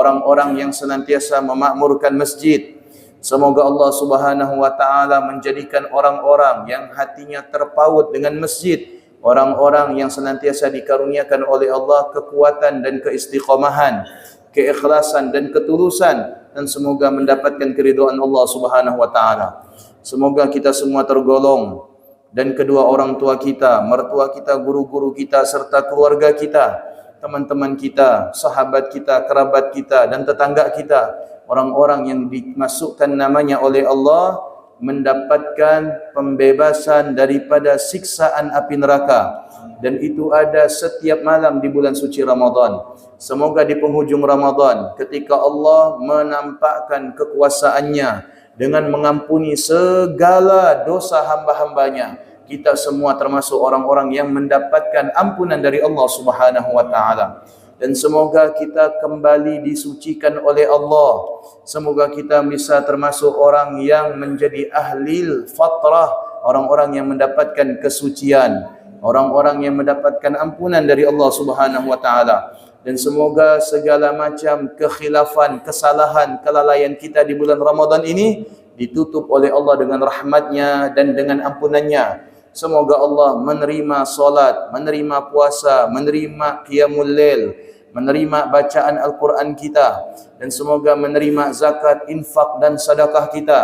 orang-orang yang senantiasa memakmurkan masjid. Semoga Allah Subhanahu wa taala menjadikan orang-orang yang hatinya terpaut dengan masjid, orang-orang yang senantiasa dikaruniakan oleh Allah kekuatan dan keistiqomahan, keikhlasan dan ketulusan dan semoga mendapatkan keridhaan Allah Subhanahu wa taala. Semoga kita semua tergolong dan kedua orang tua kita, mertua kita, guru-guru kita serta keluarga kita, teman-teman kita, sahabat kita, kerabat kita dan tetangga kita orang-orang yang dimasukkan namanya oleh Allah mendapatkan pembebasan daripada siksaan api neraka dan itu ada setiap malam di bulan suci Ramadan. Semoga di penghujung Ramadan ketika Allah menampakkan kekuasaannya dengan mengampuni segala dosa hamba-hambanya, kita semua termasuk orang-orang yang mendapatkan ampunan dari Allah Subhanahu wa taala dan semoga kita kembali disucikan oleh Allah. Semoga kita bisa termasuk orang yang menjadi ahli fatrah, orang-orang yang mendapatkan kesucian, orang-orang yang mendapatkan ampunan dari Allah Subhanahu wa taala. Dan semoga segala macam kekhilafan, kesalahan, kelalaian kita di bulan Ramadan ini ditutup oleh Allah dengan rahmatnya dan dengan ampunannya. Semoga Allah menerima solat, menerima puasa, menerima qiyamul lail, menerima bacaan Al-Quran kita dan semoga menerima zakat, infak dan sedekah kita.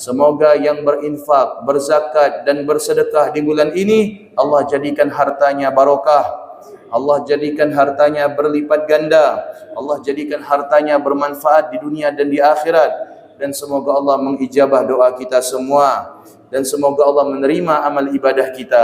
Semoga yang berinfak, berzakat dan bersedekah di bulan ini Allah jadikan hartanya barokah. Allah jadikan hartanya berlipat ganda. Allah jadikan hartanya bermanfaat di dunia dan di akhirat. Dan semoga Allah mengijabah doa kita semua. Dan semoga Allah menerima amal ibadah kita.